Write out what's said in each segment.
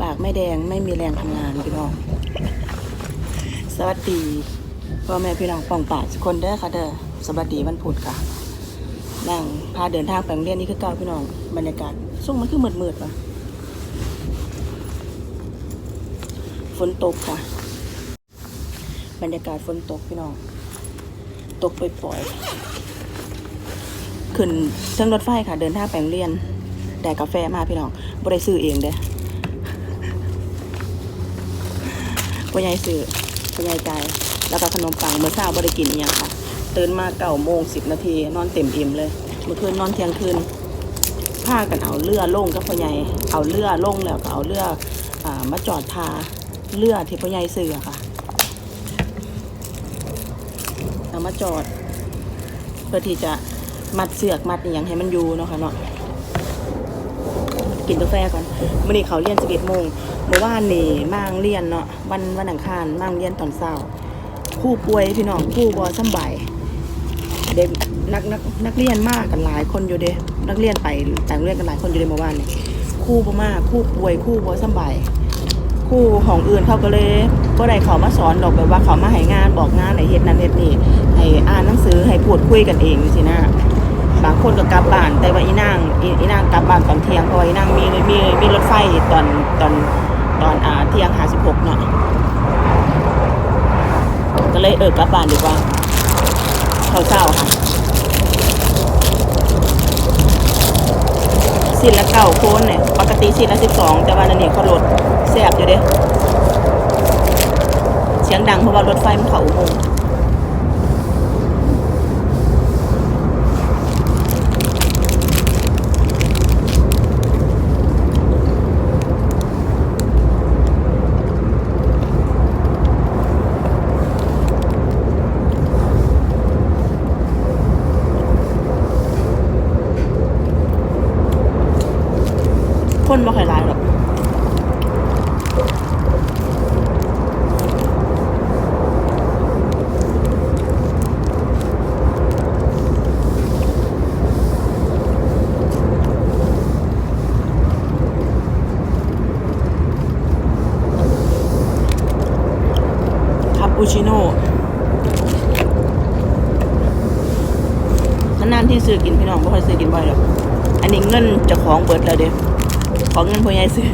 ปากไม่แดงไม่มีแรงทำงานพี่น้อง สวัสดีพ่อแม่พี่น้องปองปากทุกคนเด้อค่ะเด้อสวัสดีวันพุธค่ะนั่งพาเดินทางไปโรงเรียนนี่คือเก่าพี่น้องบรรยากาศช่วงมันคือมืดๆปะฝนตกค่ะ บรรยากาศฝนตกพี่น้อง ตกปล่อยๆขึ้นเครื่องรถไฟค่ะ เดินทางไปโรงเรียน แต่กาแฟมาพี่น้องบ่ได้ซื้อเองเด้พ่อใหญ่ซื้อพ่อใหญ่จ่ายแล้วก็ขนมปังเมื่อเช้าบ่ได้กินอหยังค่ะตื่นมาเก้าโมงสิบนาทีนอนเต็มอิ่มเลยเมื่อคืนนอนเที่ยงคืนพากันเอาเรือลงกับพ่อใหญ่เอาเรือลงแล้วก็เอาเรืออมาจอดทาเรือที่พ่อใหญ่ซื้อค่ะเอามาจอด เพื่อที่จะมัดเสือกมัดอย่างให้มันอยู่เนาะค่ะเนาะ กินกาแฟก่อนมื่อนี้เขาเรียน11โมงเมื่อวานนี่มางเรียนเนาะวันวันอังคารมางเรียนตอนเช้าคู่ป่วยพี่น้องคู่บอสำบายเด็กนักนักนักเรียนมากกันหลายคนอยู่เด้นักเรียนไปแต่งเรียนกันหลายคนอยู่เด้เมื่อวานนี่คู่บ่มากคู่ป่วยคู่บอสำบายคู่ของอื่นเขาก็เลยก็ได้เขามาสอนดอกแบบว่าเขามาให้งานบอกงานให้เฮ็ดนั้นเฮ็ดนี่ให้อ่านหนังสือให้พูดคุยกันเองสินะ บางคนก็กลับบ้าน แต่ว่าอีนางอีอีนางกลับบ้านตอนเที่ยงเพราะว่าอีนางมีมีมีรถไฟตอนตอนตอนอ่าเที่ยงหาสิบหกเนาะก็เลยเออกลับบ้านดีกว่าเขาเศร้าค่ะสิ้นละเก้าโคนเนี่ยปกติสิ้นละสิบสองแต่ว่านั่นนี่เขาลดแซ่บอยู่เด้เสียงดังเพราะว่ารถไฟมันเข้าอุโมงค์ คนบ่ค่อยร้ายหรอกคาปู ชิโน่นานที่ซื้อกินพี่น้องไม่ค่อยซื้อกินบ่อยหรอกอันนี้เงินจะของเบิดแล้วเด้ของเงินพ่อใหญ่ซื้อ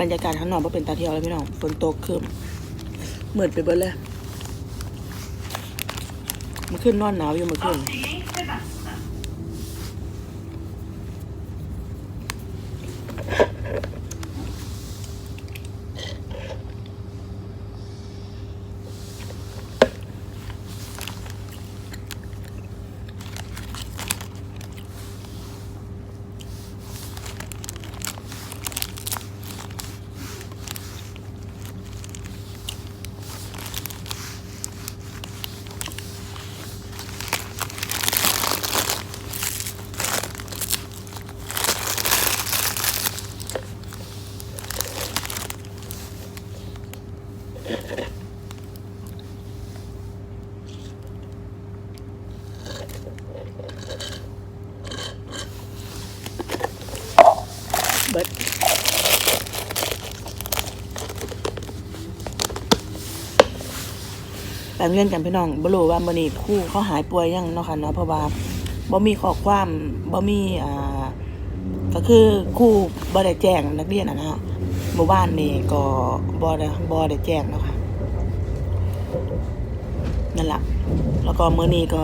บรรยากาศข้างนอกบ่เป็นตาเที่ยวเลยพี่น้องฝนตกครึ้มมือนไปเบิดเลยมันขึ้นนอนหนาวอยู่เมื่อคืน แต่เรียนกันพี่น้องบ่รู้ว่ามื้อนี้คู่เขาหายป่วยยังเนาะค่ะเนาะเพราะว่าบ่มีข้อความบ่มีอ่าก็คือครู่บ่ได้แจ้งนักเรียนอะนะฮะเมื่อวานนี้ก็บ่ได้บ่ได้แจ้งเนาะค่ะนั่นแหละแล้วก็มื้อนี้ก็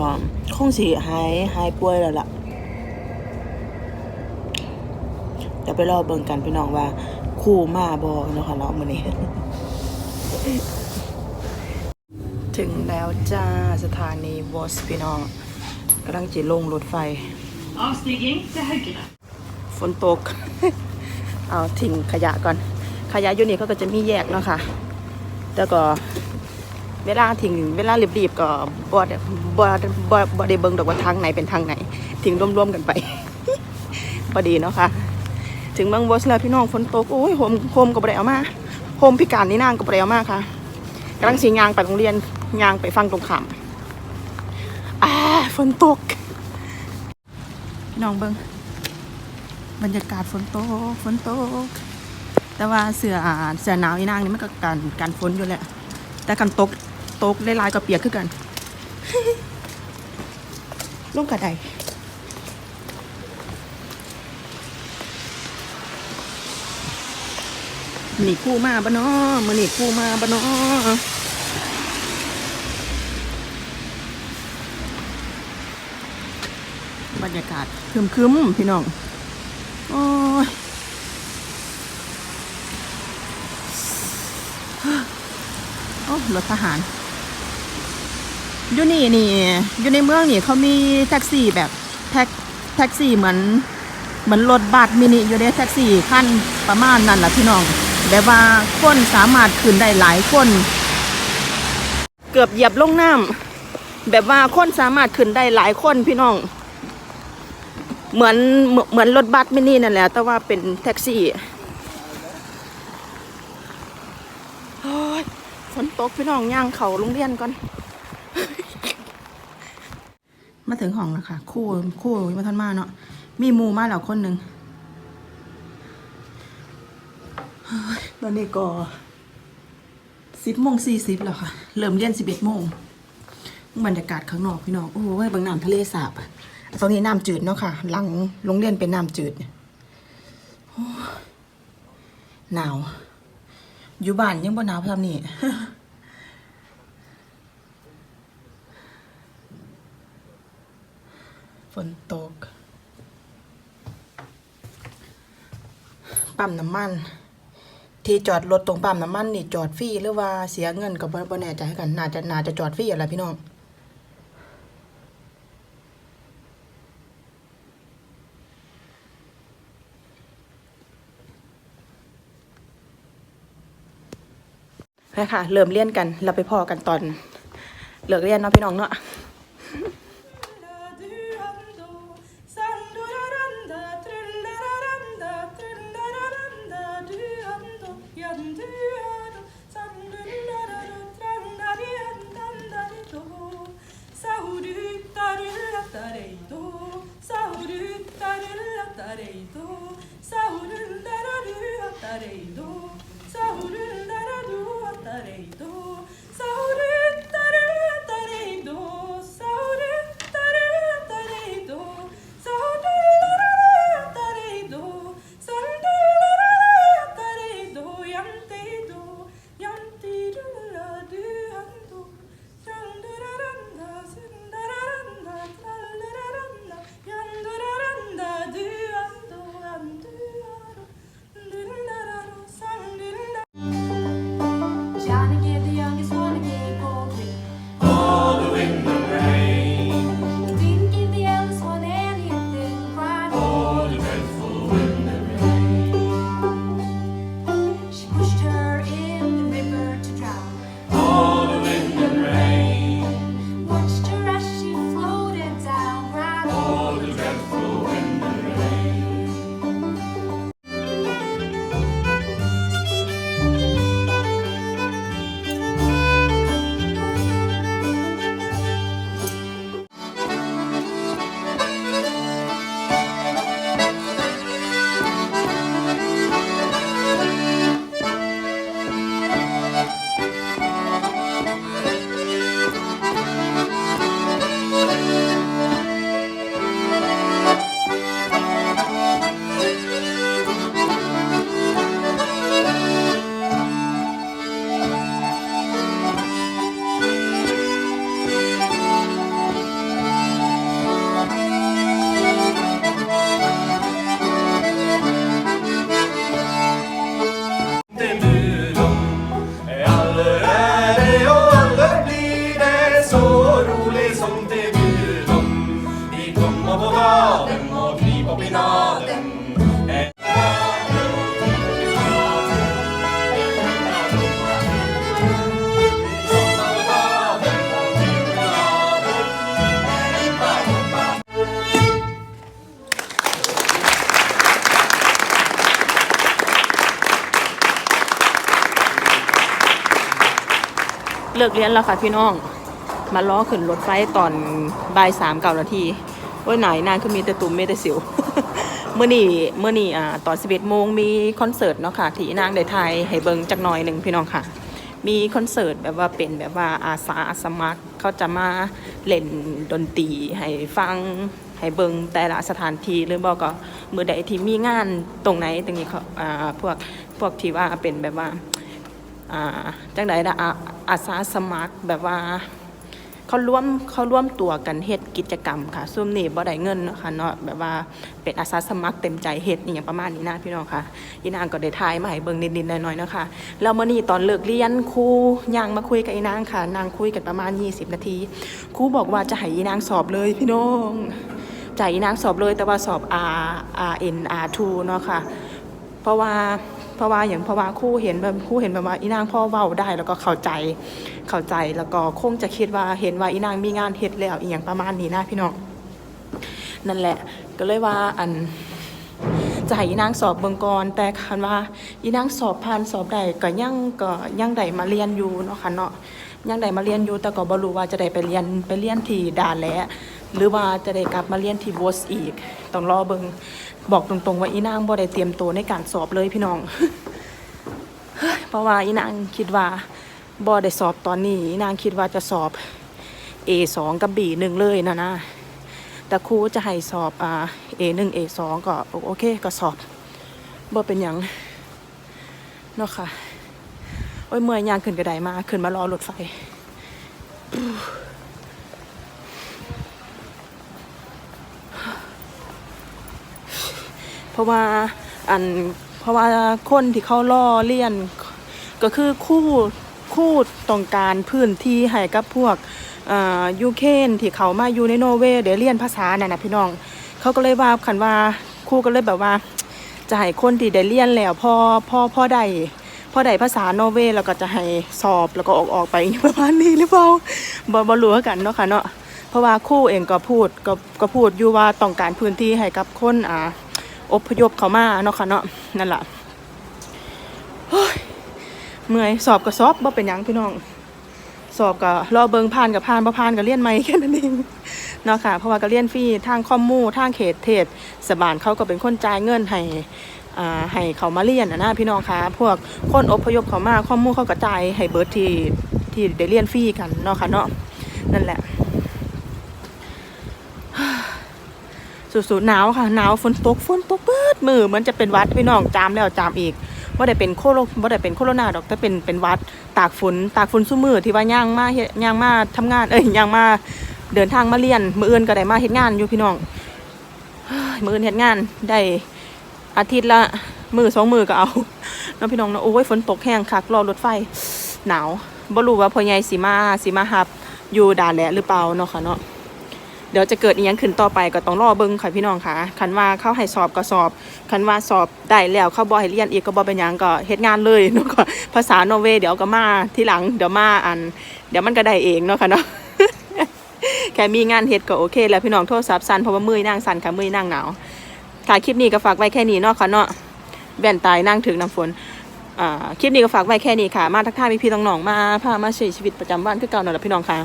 คงสิหายหายป่วยแล้วล่ะเดี๋ยวไปรอเบิ่งกันพี่น้องว่าคู่มาบอเนาะค่ะเนาะมื้อนี้ ถึงแล้วจ้า สถานีวอสพี่น้องกำลังจะลงรถไฟ Avstigning till höger. ฝนตก เอาทิ้งขยะก่อน ขยะอยู่นี่เขาก็จะมีแยกเนาะค่ะ แล้วก็เวลาทิ้งเวลารีบๆก็บ่ได้บ่บ่บ่ได้เบิ่งดอกว่าทางไหนเป็นทางไหน ทิ้งรวมๆกันไปพอดีเนาะค่ะ ถึงเมืองวอสแล้วพี่น้องฝนตก โอ้ยโฮมโฮมก็บ่ได้เอามาโฮมพิการนี่นางก็บ่ได้เอามาค่ะ กำลังสิยางไปโรงเรียนยางไปฟังตรงขามอ่าฝนตกพี่น้องเบิ่งบรรยากาศฝนตกฝนตก แต่ว่าเสืออ่าเสือหนาวอีนางนี่มันก็การการฝนอยู่แหละ แต่กันตกตกหลายๆก็เปียกขึ้นกันลงกระได มือนี่คู่มาบะเนาะมือนี่คู่มาบะเนาะบรรยากาศครึมพี่น้อง โอ้ยโอ้รถทหารอยู่นี่นี่อยู่ในเมืองนี่เขามีแท็กซี่แบบแท็กแท็กซี่เหมือนเหมือนรถบัสมินิอยู่ในแท็กซี่ขั้นประมาณนั้นแหละพี่น้อง แบบว่าคนสามารถขึ้นได้หลายคน เกือบเหยียบลงน้ำแบบว่าคนสามารถขึ้นได้หลายคนพี่น้อง เหมือนเหมือนรถบัสไมินินั่นแหละแต่ว่าเป็นแท็กซี่โอ้ยฝนตกพี่น้องย่างเขาโรงเรียนก่อน มาถึงห้องแล้วค่ะ คู่คู่มาทันมาเนาะมีมูมาแล้วคนหนึ่งเฮ้ยต อนนี้ก็สิบโมงสี่สิบแล้วค่ะ เริ่มเรียนสิบเอ็ดโมงบรรยากาศข้างนอกพี่น้อง โอ้ยบางน้ำทะเลสาบอะตรงนี้น้ำจืดเนาะค่ะ หลังโรงเรียนเป็นน้ำจืดหนาว อยู่บ้านยังบ่หนาวเท่านี้ฝนตก ปั๊มน้ำมัน ที่จอดรถตรงปั๊มน้ำมันนี่จอดฟรีหรือว่าเสียเงินกับบ่แน่ใจคือกันน่าจะน่าจะจอดฟรีอะไรพี่น้องไปค่ะเริ่มเรียนกันเราไปพอกันตอนเลิกเรียนเนาะพี่น้องเนาะ เลิกเรียนแล้วค่ะพี่น้อง มาล้อขึ้นรถไฟตอนบ่ายสามเก้านาทีโอ้ยไหนนานคือมีแต่ตุ่มมีแต่สิวเมื่อนี่เมื่อนี่อ่าตอนสิบเอ็ดโมงมีคอนเสิร์ตเนาะค่ะที่นางได้ไทยให้เบิงจักหน่อยหนึ่งพี่น้องค่ะ มีคอนเสิร์ตแบบว่าเป็นแบบว่าอาสาสมัครเขาจะมาเล่นดนตรีให้ฟังให้เบิงแต่ละสถานที่หรือบอกก็มือใดที่มีงานตรงไหนตรงนี้เขาอ่าพวกพวกที่ว่าเป็นแบบว่าอ่าจังใดละ อาสาสมัครแบบว่า เขาร่วมเขาร่วมตัวกันเฮ็ดกิจกรรมค่ะซุ่มนี่บ่ได้เงินเนาะค่ะเนาะแบบว่าเป็นอาสาสมัครเต็มใจเฮ็ดอหย่างประมาณนี้นะพี่น้องค่ะอีนางก็ได้ทายมาให้เบิ่งนิดๆหน่อยๆเนาะค่ะแล้วมื้อนี้ตอนเลิกเรียนครูย่างมาคุยกับอีนางค่ะ นางคุยกันประมาณ 20 นาทีครูบอกว่าจะให้อีนางสอบเลยพี่น้องจะให้อีนางสอบเลยแต่ว่าสอบ R R N R 2เนาะค่ะ เพราะว่า เพราะว่าอย่างเพราะว่าคู่เห็นแบบคู่เห็นแบบว่าอีนางพ่อเว้าได้แล้วก็เข้าใจเข้าใจแล้วก็คงจะคิดว่าเห็นว่าอีนางมีงานเฮ็ดแล้วอีหยังประมาณนี้นะพี่น้องนั่นแหละก็เลยว่าอันจะให้อีนางสอบเบิงก่อนแต่คันว่าอีนางสอบผ่านสอบได้ก็ยังก็ยังได้มาเรียนอยู่เนาะค่ะเนาะยังได้มาเรียนอยู่แต่ก็บ่รู้ว่าจะได้ไปเรียนไปเรียนที่ดานแหละหรือว่าจะได้กลับมาเรียนที่วอสอีกต้องรอเบิง บอกตรงๆว่าอีนางบ่ได้เตรียมตัวในการสอบเลยพี่น้องเพราะว่าอีนางคิดว่าบ่ได้สอบตอนนี้อีนางคิดว่าจะสอบ A2 กับ B1 เลยนะนะแต่ครูจะให้สอบอ่า A1 A2 ก็โอเคก็สอบบ่เป็นหยังเนาะค่ะ โอ้ยเมื่อยยางขึ้นกระไดมา ขึ้นมารอรถไฟ เพราะว่าอันเพราะว่าคนที่เขาล่อเลียน ก็คือคู่คู่ต้องการพื้นที่ให้กับพวกอ่ายูเครนที่เขามาอยู่ในโนเวย์เดี๋ยวเรียนภาษาน่ะนะพี่น้อง เขาก็เลยว่าคันว่าคู่ก็เลยแบบว่า จะให้คนที่ได้เรียนแล้วพอพอพอได้พอได้ภาษาโนเวย์แล้วก็จะให้สอบแล้วก็ออกออกไปประมาณนี้หรือเปล่าบ่บ่รู้กันเนาะค่ะเนาะเพราะว่าคู่เองก็พูดก็ก็พูดอยู่ว่าต้องการพื้นที่ให้กับคนอ่า อพยพเขามาเนาะค่ะเนาะนั่นแหละโอ้ยเมื่อยสอบก็สอบบ่เป็นยังพี่น้อง สอบก็รอเบิงผ่านกับผ่านบ่ผ่านก็เรียนใหม่แค่นั้นเองเนาะค่ะเพราะว่าก็เรียนฟรีทางคอมมูทางเขตเทศสบานเขาก็เป็นคนจ่ายเงินให้อ่าให้เขามาเรียนนะพี่น้องคะพวกคนอพยพเขามาคอมมูเขาก็จ่ายให้เบิร์ดที่ที่ได้เรียนฟรีกันเนาะค่ะเนาะนั่นแหละ สุดๆหนาวค่ะหนาวฝนตกฝนตกเบิดมือเหมือนจะเป็นวัดพี่น้องจามแล้วจามอีกว่าได้เป็นโคโรว่าได้เป็นโคโรนาดอกแต่เป็นเป็นวัดตากฝนตากฝนสู้มือที่ว่าย่างมาเฮ็ดย่างมาทำงานเอ้ยย่างมาเดินทางมาเรียนมืออื่นก็ได้มาเฮ็ดงานอยู่พี่น้องมืออื่นเฮ็ดงานได้อาทิตย์ละมือสองมือก็เอาเน้องพี่น้องเนาะโอ้ยฝนตกแห้งคักรอรถไฟหนาวบ่รู้ว่าพ่อใหญ่สิมาสิมาหับอยู่ด่านแหละหรือเปล่าเนาะค่ะเนาะ เดี๋ยวจะเกิดอีกอย่างขึ้นต่อไปก็ต้องรอเบิ่งค่ะพี่น้องค่ะคันว่าเข้าให้สอบก็สอบคันว่าสอบได้แล้วเข้าบอให้เรียนอีกก็บอเป็นยังก็เฮ็ดงานเลยเนาะก็ภาษาโนเวเดี๋ยวก็มาที่หลังเดี๋ยวมาอัน เดี๋ยวมันก็ได้เองเนาะค่ะเนาะแค่มีงานเฮ็ดก็โอเค แล้วพี่น้องโทรศัพท์สั่นเพราะว่ามือนั่งสั่นค่ะมือนั่งหนาวค่ะคลิปนี้ก็ฝากไว้แค่นี้เนาะค่ะเนาะแว่นตายนั่งถึงน้ำฝนอ่าคลิปนี้ก็ฝากไว้แค่นี้ค่ะ มาทักทายพี่ๆน้องๆมาพามาใช้ชีวิตประจำวันคือเก่าหน่อยละพี่น้องค่ะ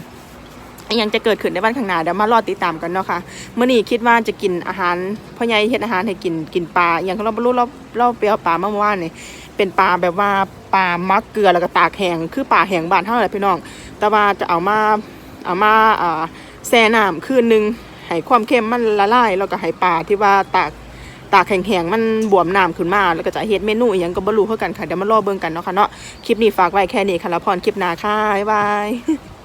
ยังจะเกิดขึ้นในวันข้างหน้าเดี๋ยวมารอติดตามกันเนาะค่ะเมื่อนี้คิดว่าจะกินอาหารพ่อใหญ่เฮ็ดอาหารให้กินกินปลาอย่างเราบรู้เราเราไปเอาปลาเมื่อวานนี่เป็นปลาแบบว่าปลามักเกลือแล้วก็ตากแห้งคือปลาแห้งบานเท่าไหร่พี่น้อง แต่ว่าจะเอามาเอามาอ่าแช่น้ำคืนนึงให้ความเค็มมันละลายแล้วก็ให้ปลาที่ว่าตากตากแห้งๆ มันบวมน้ำขึ้นมา แล้วก็จะเฮ็ดเมนูอย่างก็บ่รู้เท่ากันค่ะ เดี๋ยวมารอเบิ่งกันเนาะค่ะเนาะ คลิปนี้ฝากไว้แค่นี้ค่ะ แล้วพรคลิปหน้าค่ะ บ๊ายบาย